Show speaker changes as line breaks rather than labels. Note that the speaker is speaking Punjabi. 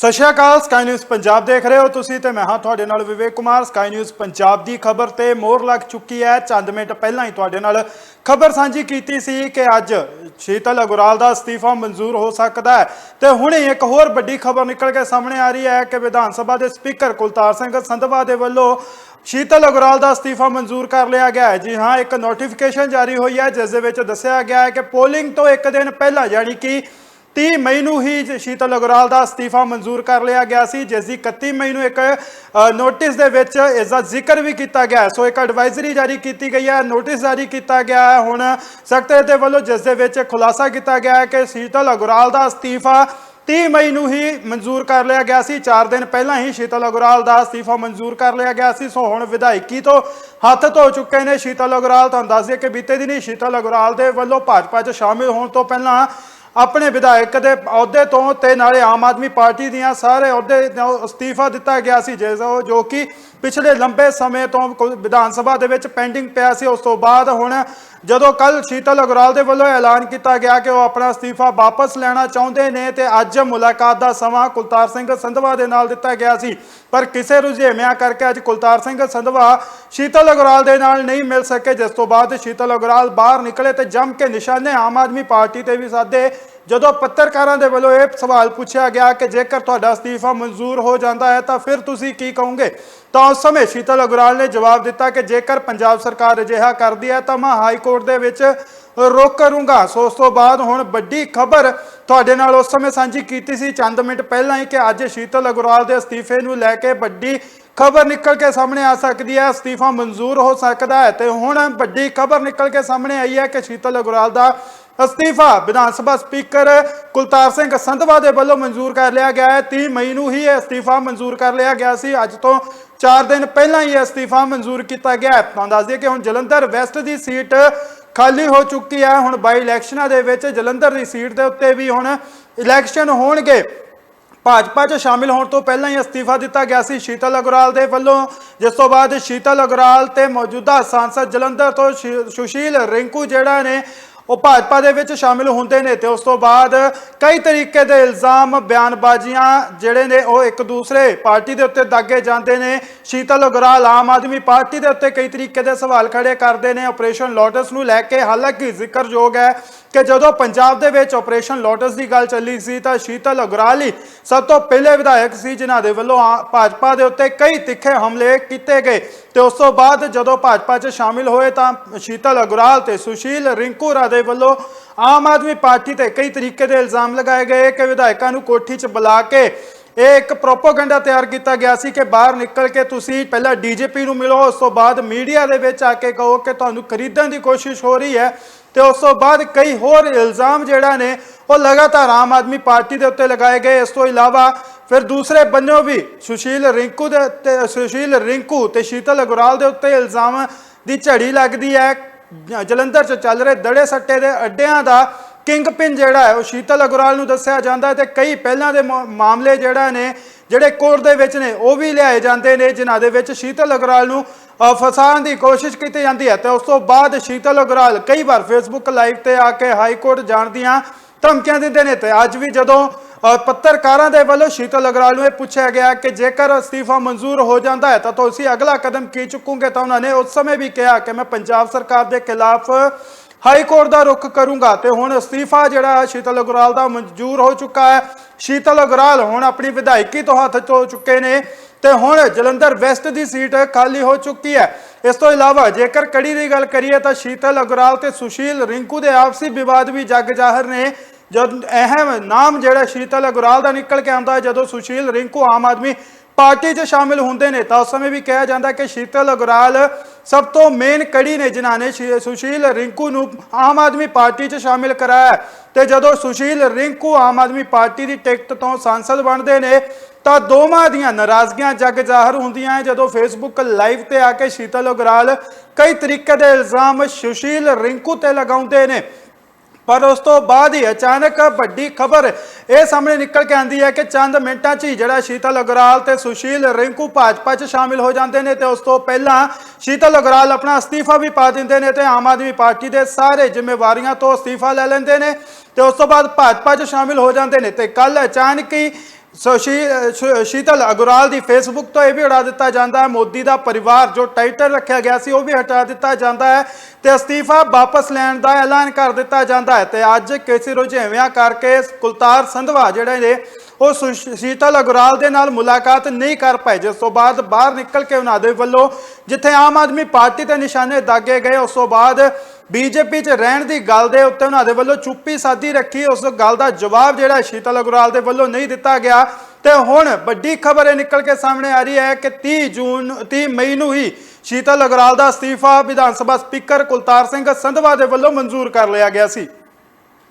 ਸਤਿ ਸ਼੍ਰੀ ਅਕਾਲ ਸਕਾਈ ਨਿਊਜ਼ ਪੰਜਾਬ ਦੇਖ ਰਹੇ ਹੋ ਤੁਸੀਂ ਤੇ ਮੈਂ ਹਾਂ ਤੁਹਾਡੇ ਨਾਲ ਵਿਵੇਕ ਕੁਮਾਰ। ਸਕਾਈ ਨਿਊਜ਼ ਪੰਜਾਬ ਦੀ ਖਬਰ ਤੇ ਮੋਹਰ ਲੱਗ ਚੁੱਕੀ ਹੈ। ਚੰਦ ਮਿੰਟ ਪਹਿਲਾਂ ਹੀ ਤੁਹਾਡੇ ਨਾਲ ਖਬਰ ਸਾਂਝੀ ਕੀਤੀ ਸੀ ਕਿ ਅੱਜ ਸ਼ੀਤਲ ਅਗੁਰਾਲ ਦਾ ਅਸਤੀਫਾ ਮਨਜ਼ੂਰ ਹੋ ਸਕਦਾ ਹੈ। ਤੇ ਹੁਣੇ ਇੱਕ ਹੋਰ ਵੱਡੀ ਖਬਰ ਨਿਕਲ ਕੇ ਸਾਹਮਣੇ ਆ ਰਹੀ ਹੈ ਕਿ ਵਿਧਾਨ ਸਭਾ ਦੇ ਸਪੀਕਰ ਕੁਲਤਾਰ ਸਿੰਘ ਸੰਧਵਾ ਦੇ ਵੱਲੋਂ ਸ਼ੀਤਲ ਅਗੁਰਾਲ ਦਾ ਅਸਤੀਫਾ ਮਨਜ਼ੂਰ ਕਰ ਲਿਆ ਗਿਆ ਹੈ। ਜੀ ਹਾਂ, ਇੱਕ ਨੋਟੀਫਿਕੇਸ਼ਨ ਜਾਰੀ ਹੋਈ ਹੈ, ਜਿਸ ਦੇ ਵਿੱਚ ਦੱਸਿਆ ਗਿਆ ਹੈ ਕਿ ਪੋਲਿੰਗ ਤੋਂ ਇੱਕ ਦਿਨ ਪਹਿਲਾਂ ਯਾਨੀ ਕਿ 30 ਮਈ ਨੂੰ ਹੀ ਸ਼ੀਤਲ ਅਗਰਾਲ ਦਾ ਅਸਤੀਫਾ ਮਨਜ਼ੂਰ ਕਰ ਲਿਆ ਗਿਆ ਸੀ, ਜਿਸ ਦੀ 31 ਮਈ ਨੂੰ ਇੱਕ ਨੋਟਿਸ ਦੇ ਵਿੱਚ ਇਸ ਦਾ ਜ਼ਿਕਰ ਵੀ ਕੀਤਾ ਗਿਆ ਸੋ ਇੱਕ ਐਡਵਾਈਜ਼ਰੀ ਜਾਰੀ ਕੀਤੀ ਗਈ ਹੈ ਨੋਟਿਸ ਜਾਰੀ ਕੀਤਾ ਗਿਆ ਹੈ। ਹੁਣ ਸਖਤ ਦੇ ਵੱਲੋਂ ਜਿਸ ਦੇ ਵਿੱਚ ਖੁਲਾਸਾ ਕੀਤਾ ਗਿਆ ਹੈ ਕਿ ਸ਼ੀਤਲ ਅਗਰਾਲ ਦਾ ਅਸਤੀਫਾ 30 ਮਈ ਨੂੰ ਹੀ ਮਨਜ਼ੂਰ ਕਰ ਲਿਆ ਗਿਆ ਸੀ। 4 ਦਿਨ ਪਹਿਲਾਂ ਹੀ ਸ਼ੀਤਲ ਅਗਰਵਾਲ ਦਾ ਅਸਤੀਫਾ ਮਨਜ਼ੂਰ ਕਰ ਲਿਆ ਗਿਆ ਸੀ। ਸੋ ਹੁਣ ਵਿਧਾਇਕੀ ਤੋਂ ਹੱਥ ਧੋ ਚੁੱਕੇ ਨੇ ਸ਼ੀਤਲ ਅਗਰਾਲ ਤੁਹਾਨੂੰ ਦੱਸ ਦਈਏ ਕਿ ਬੀਤੇ ਦਿਨੀ ਸ਼ੀਤਲ ਅਗਰਵਾਲ ਦੇ ਵੱਲੋਂ ਭਾਜਪਾ 'ਚ ਸ਼ਾਮਿਲ ਹੋਣ ਤੋਂ ਪਹਿਲਾਂ ਆਪਣੇ ਵਿਧਾਇਕ ਦੇ ਅਹੁਦੇ ਤੋਂ ਤੇ ਨਾਲੇ ਆਮ ਆਦਮੀ ਪਾਰਟੀ ਦੀਆਂ ਸਾਰੇ ਅਹੁਦੇ ਤੋਂ ਅਸਤੀਫਾ ਦਿੱਤਾ ਗਿਆ ਸੀ ਜਿਸ ਜੋ ਕਿ ਪਿਛਲੇ ਲੰਬੇ ਸਮੇਂ ਤੋਂ ਵਿਧਾਨ ਸਭਾ ਦੇ ਵਿੱਚ ਪੈਂਡਿੰਗ ਪਿਆ ਸੀ, ਉਸ ਤੋਂ ਬਾਅਦ ਹੁਣ ਜਦੋਂ ਕੱਲ ਸ਼ੀਤਲ ਅਗਰਾਲ ਦੇ ਵੱਲੋਂ ਐਲਾਨ ਕੀਤਾ ਗਿਆ ਕਿ ਉਹ ਆਪਣਾ ਅਸਤੀਫਾ ਵਾਪਸ ਲੈਣਾ ਚਾਹੁੰਦੇ ਨੇ ਤੇ ਅੱਜ ਮੁਲਾਕਾਤ ਦਾ ਸਮਾਂ ਕੁਲਤਾਰ ਸਿੰਘ ਸੰਧਵਾ ਦੇ ਨਾਲ ਦਿੱਤਾ ਗਿਆ ਸੀ। ਪਰ ਕਿਸੇ ਰੁਝੇਵਿਆਂ ਕਰਕੇ ਅੱਜ ਕੁਲਤਾਰ ਸਿੰਘ ਸੰਧਵਾ ਸ਼ੀਤਲ ਅਗਰਾਲ ਦੇ ਨਾਲ ਨਹੀਂ ਮਿਲ ਸਕੇ। ਜਿਸ ਤੋਂ ਬਾਅਦ ਸ਼ੀਤਲ ਅਗਰਾਲ ਬਾਹਰ ਨਿਕਲੇ ਤੇ ਜੰਮ ਕੇ ਨਿਸ਼ਾਨੇ ਆਮ ਆਦਮੀ ਪਾਰਟੀ ਤੇ ਵੀ ਸਾਦੇ ਜਦੋਂ ਪੱਤਰਕਾਰਾਂ ਦੇ ਵੱਲੋਂ ਇਹ ਸਵਾਲ ਪੁੱਛਿਆ ਗਿਆ ਕਿ ਜੇਕਰ ਤੁਹਾਡਾ ਅਸਤੀਫਾ ਮਨਜ਼ੂਰ ਹੋ ਜਾਂਦਾ ਹੈ, ਤਾਂ ਫਿਰ ਤੁਸੀਂ ਕੀ ਕਹੋਗੇ? ਤਾਂ ਉਸ ਸਮੇਂ ਸ਼ੀਤਲ ਅਗਰਾਲ ਨੇ ਜਵਾਬ ਦਿੱਤਾ ਕਿ ਜੇਕਰ ਪੰਜਾਬ ਸਰਕਾਰ ਅਜਿਹਾ ਕਰਦੀ ਹੈ, ਤਾਂ ਮੈਂ ਹਾਈ ਕੋਰਟ ਦੇ ਵਿੱਚ ਰੋਕ ਕਰੂੰਗਾ ਸੋ ਉਸ ਤੋਂ ਬਾਅਦ ਹੁਣ ਵੱਡੀ ਖਬਰ ਤੁਹਾਡੇ ਨਾਲ ਉਸ ਸਮੇਂ ਸਾਂਝੀ ਕੀਤੀ ਸੀ। ਚੰਦ ਮਿੰਟ ਪਹਿਲਾਂ ਹੀ ਕਿ ਅੱਜ ਸ਼ੀਤਲ ਅਗਰਾਲ ਦੇ ਅਸਤੀਫੇ ਨੂੰ ਲੈ ਕੇ ਵੱਡੀ ਖਬਰ ਨਿਕਲ ਕੇ ਸਾਹਮਣੇ ਆ ਸਕਦੀ ਹੈ, ਅਸਤੀਫਾ ਮਨਜ਼ੂਰ ਹੋ ਸਕਦਾ ਹੈ। ਤੇ ਹੁਣ ਵੱਡੀ ਖਬਰ ਨਿਕਲ ਕੇ ਸਾਹਮਣੇ ਆਈ ਹੈ ਕਿ ਸ਼ੀਤਲ ਅਗਰਾਲ ਦਾ ਅਸਤੀਫਾ। ਵਿਧਾਨ ਸਭਾ ਸਪੀਕਰ ਕੁਲਤਾਰ ਸਿੰਘ ਸੰਧਵਾ ਦੇ ਵੱਲੋਂ ਮਨਜ਼ੂਰ ਕਰ ਲਿਆ ਗਿਆ ਹੈ। 30 ਮਈ ਨੂੰ ਹੀ ਇਹ ਅਸਤੀਫਾ ਮਨਜ਼ੂਰ ਕਰ ਲਿਆ ਗਿਆ ਸੀ। ਅੱਜ ਤੋਂ 4 ਦਿਨ ਪਹਿਲਾਂ ਹੀ ਇਹ ਅਸਤੀਫਾ ਮਨਜ਼ੂਰ ਕੀਤਾ ਗਿਆ ਹੈ। ਤੁਹਾਨੂੰ ਦੱਸ ਦਈਏ ਕਿ ਹੁਣ ਜਲੰਧਰ ਵੈਸਟ ਦੀ ਸੀਟ ਖਾਲੀ ਹੋ ਚੁੱਕੀ ਹੈ। ਹੁਣ ਬਾਈ ਇਲੈਕਸ਼ਨਾਂ ਦੇ ਵਿੱਚ ਜਲੰਧਰ ਦੀ ਸੀਟ ਦੇ ਉੱਤੇ ਵੀ ਹੁਣ ਇਲੈਕਸ਼ਨ ਹੋਣਗੇ। ਭਾਜਪਾ 'ਚ ਸ਼ਾਮਿਲ ਹੋਣ ਤੋਂ ਪਹਿਲਾਂ ਹੀ ਅਸਤੀਫਾ ਦਿੱਤਾ ਗਿਆ ਸੀ ਸ਼ੀਤਲ ਅਗਰਾਲ ਦੇ ਵੱਲੋਂ। ਜਿਸ ਤੋਂ ਬਾਅਦ ਸ਼ੀਤਲ ਅਗਰਾਲ ਤੇ ਮੌਜੂਦਾ ਸਾਂਸਦ ਜਲੰਧਰ ਤੋਂ ਸ਼ੀ- ਸੁਸ਼ੀਲ ਰਿੰਕੂ ਜਿਹੜਾ ਨੇ ਉਹ ਭਾਜਪਾ ਦੇ ਵਿੱਚ ਸ਼ਾਮਿਲ ਹੁੰਦੇ ਨੇ ਤੇ ਉਸ ਤੋਂ ਬਾਅਦ ਕਈ ਤਰੀਕੇ ਦੇ ਇਲਜ਼ਾਮ, ਬਿਆਨਬਾਜ਼ੀਆਂ ਜਿਹੜੇ ਨੇ ਉਹ ਇੱਕ ਦੂਸਰੇ ਪਾਰਟੀ ਦੇ ਉੱਤੇ ਦਾਗੇ ਜਾਂਦੇ ਨੇ। ਸ਼ੀਤਲ ਅਗਰਾਲ ਆਮ ਆਦਮੀ ਪਾਰਟੀ ਦੇ ਉੱਤੇ ਕਈ ਤਰੀਕੇ ਦੇ ਸਵਾਲ ਖੜੇ ਕਰਦੇ ਨੇ। ਆਪਰੇਸ਼ਨ ਲੋਟਸ ਨੂੰ ਲੈ ਕੇ ਹਾਲਾਂਕਿ ਜ਼ਿਕਰਯੋਗ ਹੈ ਕਿ ਜਦੋਂ ਪੰਜਾਬ ਦੇ ਵਿੱਚ ਆਪਰੇਸ਼ਨ ਲੋਟਸ ਦੀ ਗੱਲ ਚੱਲੀ ਸੀ ਤਾਂ ਸ਼ੀਤਲ ਅਗਰਾਲ ਹੀ ਸਭ ਤੋਂ ਪਹਿਲੇ ਵਿਧਾਇਕ ਸੀ, ਜਿਨ੍ਹਾਂ ਦੇ ਵੱਲੋਂ ਆ- ਭਾਜਪਾ ਦੇ ਉੱਤੇ ਕਈ ਤਿੱਖੇ ਹਮਲੇ ਕੀਤੇ ਗਏ। ਤੇ ਉਸ ਤੋਂ ਬਾਅਦ ਜਦੋਂ ਭਾਜਪਾ 'ਚ ਸ਼ਾਮਿਲ ਹੋਏ ਤਾਂ ਸ਼ੀਤਲ ਅਗਰਾਲ ਤੇ ਸੁਸ਼ੀਲ ਰਿੰਕੂਰਾ ਦੇ ਵੱਲੋਂ ਆਮ ਆਦਮੀ ਪਾਰਟੀ ਤੇ ਕਈ ਤਰੀਕੇ ਦੇ ਇਲਜ਼ਾਮ ਲਗਾਏ ਗਏ ਕਿ ਵਿਧਾਇਕਾਂ ਨੂੰ ਕੋਠੀ 'ਚ ਬੁਲਾ ਕੇ ਇਹ ਇੱਕ ਪ੍ਰੋਪੋਗੈਂਡਾ ਤਿਆਰ ਕੀਤਾ ਗਿਆ ਸੀ ਕਿ ਬਾਹਰ ਨਿਕਲ ਕੇ ਤੁਸੀਂ ਪਹਿਲਾਂ ਡੀਜੀਪੀ ਨੂੰ ਮਿਲੋ, ਉਸ ਤੋਂ ਬਾਅਦ ਮੀਡੀਆ ਦੇ ਵਿੱਚ ਆ ਕੇ ਕਹੋ ਕਿ ਤੁਹਾਨੂੰ ਖਰੀਦਣ ਦੀ ਕੋਸ਼ਿਸ਼ ਹੋ ਰਹੀ ਹੈ। ਤੇ ਉਸ ਤੋਂ ਬਾਅਦ ਕਈ ਹੋਰ ਇਲਜ਼ਾਮ ਜਿਹੜਾ ਨੇ, ਉਹ ਲਗਾਤਾਰ ਆਮ ਆਦਮੀ ਪਾਰਟੀ ਦੇ ਉੱਤੇ ਲਗਾਏ ਗਏ। ਇਸ ਤੋਂ ਇਲਾਵਾ ਫਿਰ ਦੂਸਰੇ ਬੰਨੋਂ ਵੀ ਸੁਸ਼ੀਲ ਰਿੰਕੂ ਦੇ ਤੇ ਸੁਸ਼ੀਲ ਰਿੰਕੂ ਤੇ ਸ਼ੀਤਲ ਅਗਰਾਲ ਦੇ ਉੱਤੇ ਇਲਜ਼ਾਮ ਦੀ ਝੜੀ ਲੱਗਦੀ ਹੈ। ਜਲੰਧਰ 'ਚ ਚੱਲ ਰਹੇ ਦੜੇ ਸੱਟੇ ਦੇ ਅੱਡਿਆਂ ਦਾ ਕਿੰਗ ਪਿੰਨ ਜਿਹੜਾ ਹੈ, ਉਹ ਸ਼ੀਤਲ ਅਗਰਾਲ ਨੂੰ ਦੱਸਿਆ ਜਾਂਦਾ ਹੈ ਤੇ ਕਈ ਪਹਿਲਾਂ ਦੇ ਮਾ- ਮਾਮਲੇ ਜਿਹੜਾ ਨੇ, ਜਿਹੜੇ ਕੋਰਟ ਦੇ ਵਿੱਚ ਨੇ, ਉਹ ਵੀ ਲਿਆਏ ਜਾਂਦੇ ਨੇ। ਜਿਨ੍ਹਾਂ ਦੇ ਵਿੱਚ ਸ਼ੀਤਲ ਅਗਰਾਲ ਨੂੰ ਫਸਾਉਣ ਦੀ ਕੋਸ਼ਿਸ਼ ਕੀਤੀ ਜਾਂਦੀ ਹੈ ਤੇ ਉਸ ਤੋਂ ਬਾਅਦ ਸ਼ੀਤਲ ਅਗਰਾਲ ਕਈ ਵਾਰ ਫੇਸਬੁੱਕ ਲਾਈਵ ਤੇ ਆ ਕੇ ਹਾਈ ਕੋਰਟ ਜਾਣ ਦੀਆਂ ਧਮਕੀਆਂ ਦਿੰਦੇ ਨੇ ਤੇ ਅੱਜ ਵੀ ਜਦੋਂ ਪੱਤਰਕਾਰਾਂ ਦੇ ਵੱਲੋਂ ਸ਼ੀਤਲ ਅਗਰਾਲ ਨੂੰ ਇਹ ਪੁੱਛਿਆ ਗਿਆ ਕਿ ਜੇਕਰ ਅਸਤੀਫਾ ਮਨਜ਼ੂਰ ਹੋ ਜਾਂਦਾ ਹੈ ਤਾਂ ਤੁਸੀਂ ਅਗਲਾ ਕਦਮ ਕੀ ਚੁੱਕੋਗੇ ਤਾਂ ਉਹਨਾਂ ਨੇ ਉਸ ਸਮੇਂ ਵੀ ਕਿਹਾ ਕਿ ਮੈਂ ਪੰਜਾਬ ਸਰਕਾਰ ਦੇ ਖਿਲਾਫ ਹਾਈ ਕੋਰਟ ਦਾ ਰੁਖ ਕਰੂੰਗਾ ਤੇ ਹੁਣ ਅਸਤੀਫਾ ਜਿਹੜਾ ਹੈ ਸ਼ੀਤਲ ਅਗਰਾਲ ਦਾ ਮਨਜ਼ੂਰ ਹੋ ਚੁੱਕਾ ਹੈ। ਸ਼ੀਤਲ ਅਗਰਾਲ ਹੁਣ ਆਪਣੀ ਵਿਧਾਇਕੀ ਤੋਂ ਹੱਥ ਧੋ ਚੁੱਕੇ ਨੇ। ਤੇ ਹੁਣ ਜਲੰਧਰ ਵੈਸਟ ਦੀ ਸੀਟ ਖਾਲੀ ਹੋ ਚੁੱਕੀ ਹੈ। ਇਸ ਤੋਂ ਇਲਾਵਾ ਜੇਕਰ ਕੜੀ ਦੀ ਗੱਲ ਕਰੀਏ ਤਾਂ ਸ਼ੀਤਲ ਅਗਰਾਲ ਤੇ ਸੁਸ਼ੀਲ ਰਿੰਕੂ ਦੇ ਆਪਸੀ ਵਿਵਾਦ ਵੀ ਜੱਗ ਜ਼ਾਹਰ ਨੇ। ਜਦ ਅਹਿਮ ਨਾਮ ਜਿਹੜਾ ਸ਼ੀਤਲ ਅਗਰਾਲ ਦਾ ਨਿਕਲ ਕੇ ਆਉਂਦਾ ਹੈ, ਜਦੋਂ ਸੁਸ਼ੀਲ ਰਿੰਕੂ ਆਮ ਆਦਮੀ ਪਾਰਟੀ 'ਚ ਸ਼ਾਮਿਲ ਹੁੰਦੇ ਨੇ, ਤਾਂ ਉਸ ਸਮੇਂ ਵੀ ਕਿਹਾ ਜਾਂਦਾ ਕਿ ਸ਼ੀਤਲ ਅਗਰਾਲ ਸਭ ਤੋਂ ਮੇਨ ਕੜੀ ਨੇ ਜਿਨ੍ਹਾਂ ਨੇ ਸ਼ੀ- ਸੁਸ਼ੀਲ ਰਿੰਕੂ ਨੂੰ ਆਮ ਆਦਮੀ ਪਾਰਟੀ 'ਚ ਸ਼ਾਮਿਲ ਕਰਾਇਆ ਤੇ ਜਦੋਂ ਸੁਸ਼ੀਲ ਰਿੰਕੂ ਆਮ ਆਦਮੀ ਪਾਰਟੀ ਦੀ ਟਿਕਟ ਤੋਂ ਸੰਸਦ ਬਣਦੇ ਨੇ ਤਾਂ ਦੋਵਾਂ ਦੀਆਂ ਨਾਰਾਜ਼ਗੀਆਂ ਜਗ ਜ਼ਾਹਰ ਹੁੰਦੀਆਂ ਹੈ। ਜਦੋਂ ਫੇਸਬੁੱਕ ਲਾਈਵ ਤੇ ਆ ਕੇ ਸ਼ੀਤਲ ਅਗਰਾਲ ਕਈ ਤਰੀਕੇ ਦੇ ਇਲਜ਼ਾਮ ਸੁਸ਼ੀਲ ਰਿੰਕੂ ਤੇ ਲਗਾਉਂਦੇ ਨੇ। ਪਰ ਉਸ ਤੋਂ ਬਾਅਦ ਹੀ ਅਚਾਨਕ ਵੱਡੀ ਖਬਰ ਇਹ ਸਾਹਮਣੇ ਨਿਕਲ ਕੇ ਆਂਦੀ ਹੈ ਕਿ ਚੰਦ ਮਿੰਟਾਂ 'ਚ ਹੀ ਜਿਹੜਾ ਸ਼ੀਤਲ ਅਗਰਾਲ ਤੇ ਸੁਸ਼ੀਲ ਰਿੰਕੂ ਭਾਜਪਾ 'ਚ ਸ਼ਾਮਿਲ ਹੋ ਜਾਂਦੇ ਨੇ ਤੇ ਉਸ ਤੋਂ ਪਹਿਲਾਂ ਸ਼ੀਤਲ ਅਗਰਾਲ ਆਪਣਾ ਅਸਤੀਫਾ ਵੀ ਪਾ ਦਿੰਦੇ ਨੇ ਤੇ ਆਮ ਆਦਮੀ ਪਾਰਟੀ ਦੇ ਸਾਰੇ ਜ਼ਿੰਮੇਵਾਰੀਆਂ ਤੋਂ ਅਸਤੀਫਾ ਲੈ ਲੈਂਦੇ ਨੇ ਤੇ ਉਸ ਤੋਂ ਬਾਅਦ ਭਾਜਪਾ 'ਚ ਸ਼ਾਮਿਲ ਹੋ ਜਾਂਦੇ ਨੇ ਤੇ ਕੱਲ ਅਚਾਨਕ ਹੀ ਸੋ ਸ਼ੀ- ਸ਼- ਸ਼ੀਤਲ ਅਗਰਵਾਲ ਦੀ ਫੇਸਬੁੱਕ ਤੋਂ ਇਹ ਵੀ ਹਟਾ ਦਿੱਤਾ ਜਾਂਦਾ ਹੈ, ਮੋਦੀ ਦਾ ਪਰਿਵਾਰ ਜੋ ਟਾਈਟਲ ਰੱਖਿਆ ਗਿਆ ਸੀ, ਉਹ ਵੀ ਹਟਾ ਦਿੱਤਾ ਜਾਂਦਾ ਹੈ ਤੇ ਅਸਤੀਫਾ ਵਾਪਸ ਲੈਣ ਦਾ ਐਲਾਨ ਕਰ ਦਿੱਤਾ ਜਾਂਦਾ ਹੈ ਤੇ ਅੱਜ ਕਿਸੇ ਰੁਝੇਵਿਆਂ ਕਰਕੇ ਕੁਲਤਾਰ ਸੰਧਵਾ ਜਿਹੜੇ ਨੇ ਉਹ ਸੁਸ਼- ਸ਼ੀਤਲ ਅਗਰਾਲ ਦੇ ਨਾਲ ਮੁਲਾਕਾਤ ਨਹੀਂ ਕਰ ਪਾਏ। ਜਿਸ ਤੋਂ ਬਾਅਦ ਬਾਹਰ ਨਿਕਲ ਕੇ ਉਹਨਾਂ ਦੇ ਵੱਲੋਂ ਜਿੱਥੇ ਆਮ ਆਦਮੀ ਪਾਰਟੀ ਤੇ ਨਿਸ਼ਾਨੇ ਦਾਗੇ ਗਏ, ਉਸ ਤੋਂ ਬਾਅਦ ਬੀਜੇਪੀ 'ਚ ਰਹਿਣ ਦੀ ਗੱਲ ਦੇ ਉੱਤੇ ਉਹਨਾਂ ਦੇ ਵੱਲੋਂ ਚੁੱਪੀ ਸਾਦੀ ਰੱਖੀ। ਉਸ ਗੱਲ ਦਾ ਜਵਾਬ ਜਿਹੜਾ ਸ਼ੀਤਲ ਅਗਰਾਲ ਦੇ ਵੱਲੋਂ ਨਹੀਂ ਦਿੱਤਾ ਗਿਆ। ਤੇ ਹੁਣ ਵੱਡੀ ਖਬਰ ਇਹ ਨਿਕਲ ਕੇ ਸਾਹਮਣੇ ਆ ਰਹੀ ਹੈ ਕਿ 30 ਜੂਨ 30 ਮਈ ਨੂੰ ਹੀ ਸ਼ੀਤਲ ਅਗਰਾਲ ਦਾ ਅਸਤੀਫਾ ਵਿਧਾਨ ਸਭਾ ਸਪੀਕਰ ਕੁਲਤਾਰ ਸਿੰਘ ਸੰਧਵਾ ਦੇ ਵੱਲੋਂ ਮਨਜ਼ੂਰ ਕਰ ਲਿਆ ਗਿਆ ਸੀ।